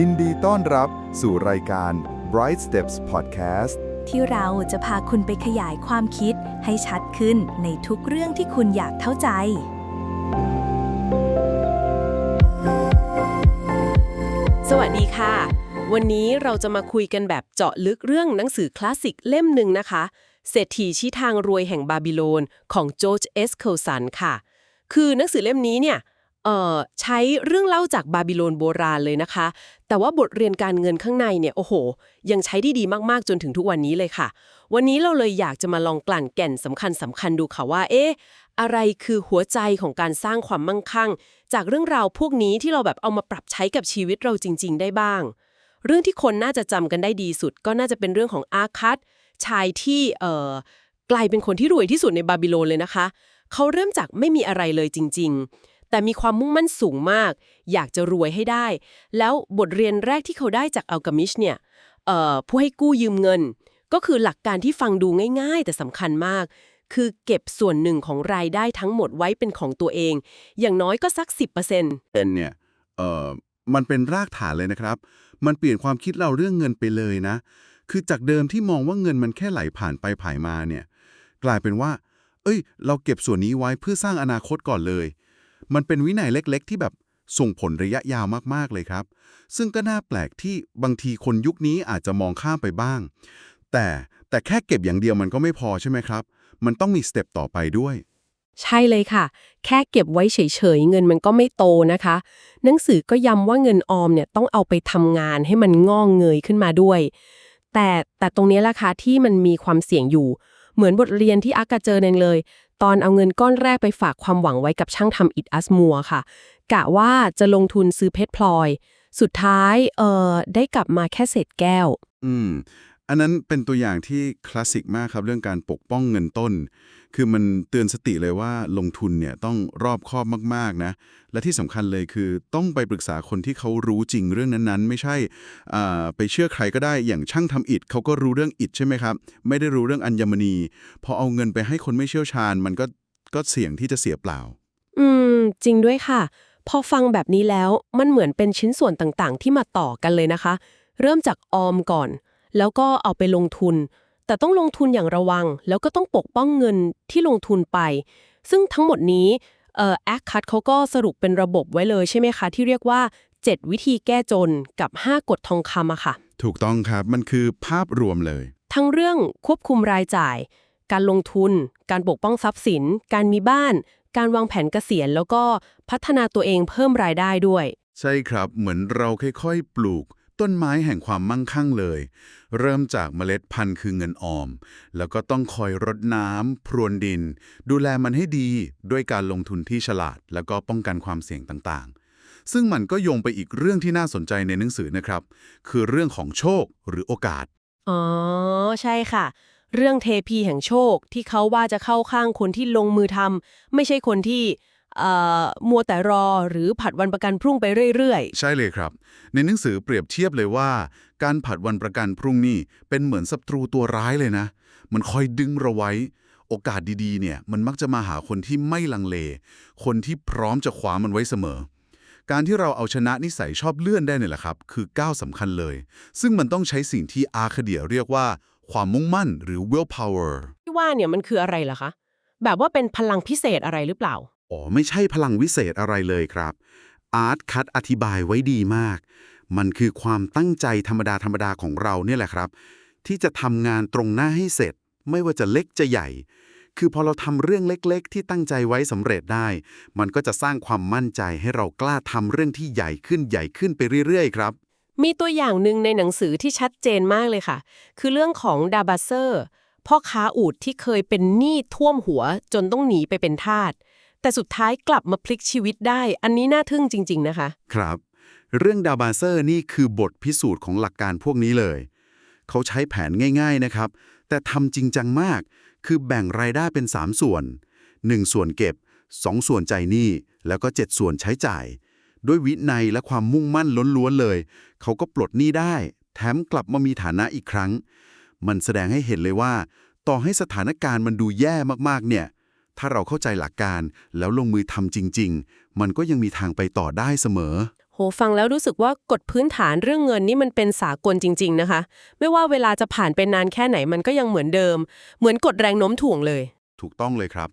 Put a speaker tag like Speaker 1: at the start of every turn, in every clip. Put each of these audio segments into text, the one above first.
Speaker 1: ยินดีต้อนรับสู่รายการ Bright Steps Podcast
Speaker 2: ที่เราจะพาคุณไปขยายความคิดให้ชัดขึ้นในทุกเรื่องที่คุณอยากเข้าใจ
Speaker 3: สวัสดีค่ะ วันนี้เราจะมาคุยกันแบบเจาะลึกเรื่องหนังสือคลาสสิกเล่มหนึ่งนะคะ เศรษฐีชี้ทางรวยแห่งบาบิโลนของจอร์จเอสเคลสันค่ะ คือหนังสือเล่มนี้เนี่ย เอ่อใช้เรื่องเล่าจากบาบิโลนโบราณเลยนะคะ แต่ว่าบทเรียนการเงินข้างในเนี่ยโอ้โห ยังใช้ได้ดีมากๆจนถึงทุกวันนี้เลยค่ะ วันนี้เราเลยอยากจะมาลองกลั่นแก่นสำคัญสำคัญดูค่ะว่า เอ๊ะอะไรคือหัวใจของการสร้างความมั่งคั่ง จากเรื่องราวพวกนี้ที่เราแบบเอามาปรับใช้กับชีวิตเราจริง ๆ ได้บ้าง เรื่องที่คนน่าจะจำกันได้ดีสุด ก็น่าจะเป็นเรื่องของอาคัตชายที่เอ่อกลายเป็นคนที่รวยที่สุดในบาบิโลนเลยนะคะ เขาเริ่มจากไม่มีอะไรเลยจริง ๆ แต่มีความมุ่งมั่นสูงมาก อยากจะรวยให้ได้ แล้วบทเรียนแรกที่เขาได้จากอัลกามิชเนี่ยเอ่อผู้ให้กู้ยืมเงิน ก็คือหลักการที่ฟังดูง่าย ๆ แต่สำคัญมาก คือเก็บส่วนหนึ่งของรายได้ทั้งหมดไว้เป็นของตัวเอง อย่างน้อยก็สัก 10%
Speaker 4: เป็นเนี่ยเอ่อมันเป็นรากฐานเลยนะครับ มันเปลี่ยนความคิดเราเรื่องเงินไปเลยนะ คือจากเดิมที่มองว่าเงินมันแค่ไหลผ่านไปผ่านมาเนี่ย กลายเป็นว่า เอ้ย เราเก็บส่วนนี้ไว้เพื่อสร้างอนาคตก่อนเลย มันเป็นวินัยเล็กๆ ที่แบบส่งผลระยะยาวมากๆเลยครับ ซึ่งก็น่าแปลกที่บางทีคนยุคนี้อาจจะมองข้ามไปบ้าง แต่แต่แค่เก็บอย่างเดียวมันก็ไม่พอใช่ไหมครับ มันต้องมีสเต็ปต่อไปด้วย
Speaker 3: ใช่เลยค่ะ แค่เก็บไว้เฉยๆ เงินมันก็ไม่โตนะคะ หนังสือก็ย้ำว่าเงินออมเนี่ยต้องเอาไปทำงานให้มันงอกเงยขึ้นมาด้วย แต่แต่ตรงนี้ล่ะค่ะที่มันมีความเสี่ยงอยู่ เหมือนบทเรียนที่อากาเจอเองเลย ตอนเอาเงินก้อนแรกไปฝากความหวังไว้กับช่างทำอิดอัสมัวค่ะ กะว่าจะลงทุนซื้อเพชรพลอย สุดท้ายเออได้กลับมาแค่เศษแก้ว
Speaker 4: อืม อันนั้นเป็นตัวอย่างที่คลาสสิกมากครับเรื่องการปกป้องเงินต้น คือมันเตือนสติเลยว่าลงทุนเนี่ยต้องรอบคอบมากๆนะ และที่สำคัญเลยคือต้องไปปรึกษาคนที่เขารู้จริงเรื่องนั้นๆ ไม่ใช่ไปเชื่อใครก็ได้อย่างช่างทำอิฐเขาก็รู้เรื่องอิฐใช่ไหมครับ ไม่ได้รู้เรื่องอัญมณี พอเอาเงินไปให้คนไม่เชี่ยวชาญ มันก็ก็เสี่ยงที่จะเสียเปล่า
Speaker 3: อืม จริงด้วยค่ะ พอฟังแบบนี้แล้วมันเหมือนเป็นชิ้นส่วนต่างๆ ที่มาต่อกันเลยนะคะ เริ่มจากออมก่อน แล้วก็เอาไปลงทุน แต่ต้องลงทุนอย่างระวัง แล้วก็ต้องปกป้องเงินที่ลงทุนไป ซึ่งทั้งหมดนี้เอ่อแอคคัตเขาก็สรุปเป็นระบบไว้เลยใช่ไหมคะ ที่เรียกว่า 7 วิธีแก้จนกับ 5 กฎทองคำอะค่ะ
Speaker 4: ถูกต้องครับมันคือภาพรวมเลย
Speaker 3: ทั้งเรื่องควบคุมรายจ่าย การลงทุน การปกป้องทรัพย์สิน การมีบ้าน การวางแผนเกษียณ แล้วก็พัฒนาตัวเองเพิ่มรายได้ด้วย
Speaker 4: ใช่ครับเหมือนเราค่อยๆ ปลูก ต้นไม้แห่งความมั่งคั่งเลย เริ่มจากเมล็ดพันธุ์คือเงินออม แล้วก็ต้องคอยรดน้ำพรวนดิน ดูแลมันให้ดีด้วยการลงทุนที่ฉลาด แล้วก็ป้องกันความเสี่ยงต่างๆ ซึ่งมันก็โยงไปอีกเรื่องที่น่าสนใจในหนังสือนะครับ คือเรื่องของโชคหรือโอกาส
Speaker 3: อ๋อ ใช่ค่ะ เรื่องเทพีแห่งโชคที่เขาว่าจะเข้าข้างคนที่ลงมือทำไม่ใช่คนที่ มัวแต่รอหรือผัดวันประกันพรุ่งไปเรื่อย
Speaker 4: ใช่เลยครับ ในหนังสือเปรียบเทียบเลยว่า การผัดวันประกันพรุ่งนี้เป็นเหมือนศัตรูตัวร้ายเลยนะ มันคอยดึงเราไว้ โอกาสดีๆ เนี่ย มันมักจะมาหาคนที่ไม่ลังเล คนที่พร้อมจะคว้ามันไว้เสมอ การที่เราเอาชนะนิสัยชอบเลื่อนได้เนี่ยแหละครับ คือก้าวสำคัญเลย ซึ่งมันต้องใช้สิ่งที่อาคาเดียเรียกว่า ความมุ่งมั่นหรือ willpower
Speaker 3: ๆที่ว่าเนี่ยมันคืออะไรล่ะคะ แบบว่าเป็นพลังพิเศษอะไรหรือเปล่า
Speaker 4: อ๋อ ไม่ใช่พลังวิเศษอะไรเลยครับ อาร์ตคัตอธิบายไว้ดีมาก มันคือความตั้งใจธรรมดาธรรมดาของเราเนี่ยแหละครับ ที่จะทำงานตรงหน้าให้เสร็จ ไม่ว่าจะเล็กจะใหญ่ คือพอเราทำเรื่องเล็กๆ ที่ตั้งใจไว้สำเร็จได้ มันก็จะสร้างความมั่นใจให้เรากล้าทำเรื่องที่ใหญ่ขึ้นใหญ่ขึ้นไปเรื่อยๆ ครับ
Speaker 3: มีตัวอย่างหนึ่งในหนังสือที่ชัดเจนมากเลยค่ะ คือเรื่องของดาบาเซอร์ พ่อค้าอูดที่เคยเป็นหนี้ท่วมหัวจนต้องหนีไปเป็นทาส แต่สุดท้ายกลับมาพลิกชีวิตได้ อันนี้น่าทึ่งจริง ๆ นะคะ
Speaker 4: ครับ เรื่องดาวบาเซอร์นี่คือบทพิสูจน์ของหลักการพวกนี้เลย เขาใช้แผนง่าย ๆนะครับ แต่ทำจริงจังมาก คือแบ่งรายได้เป็น 3 ส่วน 1 ส่วนเก็บ 2 ส่วนใจหนี้ แล้วก็ 7 ส่วนใช้จ่าย ด้วยวินัยและความมุ่งมั่นล้วนๆเลย เขาก็ปลดหนี้ได้ แถมกลับมามีฐานะอีกครั้ง มันแสดงให้เห็นเลยว่า ต่อให้สถานการณ์มันดูแย่มากๆเนี่ย ถ้าเราเข้าใจหลักการแล้วลงมือทำจริง ๆ มันก็ยังมีทางไปต่อได้เสมอ
Speaker 3: โหฟังแล้วรู้สึกว่ากฎพื้นฐานเรื่องเงินนี่มันเป็นสากลจริง ๆ นะคะ ไม่ว่าเวลาจะผ่านไปนานแค่ไหนมันก็ยังเหมือนเดิม เหมือนกฎแรงโน้มถ่วงเลย
Speaker 4: ถูกต้องเลยครับ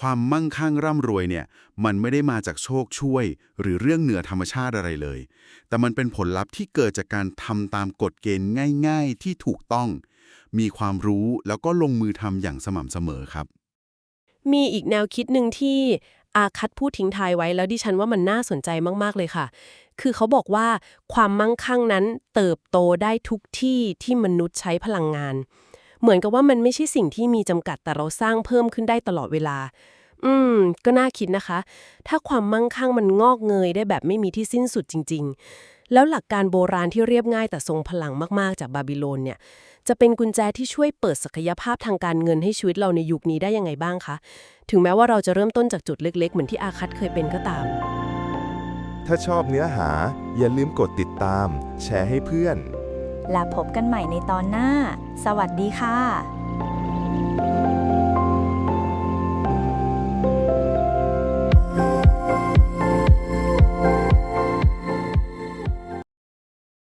Speaker 4: ความมั่งคั่งร่ำรวยเนี่ย มันไม่ได้มาจากโชคช่วย หรือเรื่องเหนือธรรมชาติอะไรเลย แต่มันเป็นผลลัพธ์ที่เกิดจากการทำตามกฎเกณฑ์ง่าย ๆ ที่ถูกต้อง มีความรู้แล้วก็ลงมือทำอย่างสม่ำเสมอครับ
Speaker 3: มีอีกแนวคิดหนึ่งที่อาคัตพูดทิ้งทายไว้แล้วดิฉันว่ามันน่าสนใจมาก ๆ เลยค่ะ คือเขาบอกว่าความมั่งคั่งนั้นเติบโตได้ทุกที่ที่มนุษย์ใช้พลังงาน เหมือนกับว่ามันไม่ใช่สิ่งที่มีจำกัดแต่เราสร้างเพิ่มขึ้นได้ตลอดเวลา อืม ก็น่าคิดนะคะ ถ้าความมั่งคั่งมันงอกเงยได้แบบไม่มีที่สิ้นสุดจริง ๆ แล้วหลักการโบราณที่เรียบง่ายแต่ทรงพลังมากๆ จากบาบิโลนเนี่ยจะเป็นกุญแจที่ช่วยเปิดศักยภาพทางการเงินให้ชีวิตเราในยุคนี้ได้ยังไงบ้างคะ ถึงแม้ว่าเราจะเริ่มต้นจากจุดเล็ก ๆ เหมือนที่อาคัตเคยเป็นก็ตาม
Speaker 1: ถ้าชอบเนื้อหา อย่าลืมกดติดตาม แชร์ให้เพื่อน
Speaker 2: และพบกันใหม่ในตอนหน้า สวัสดีค่ะ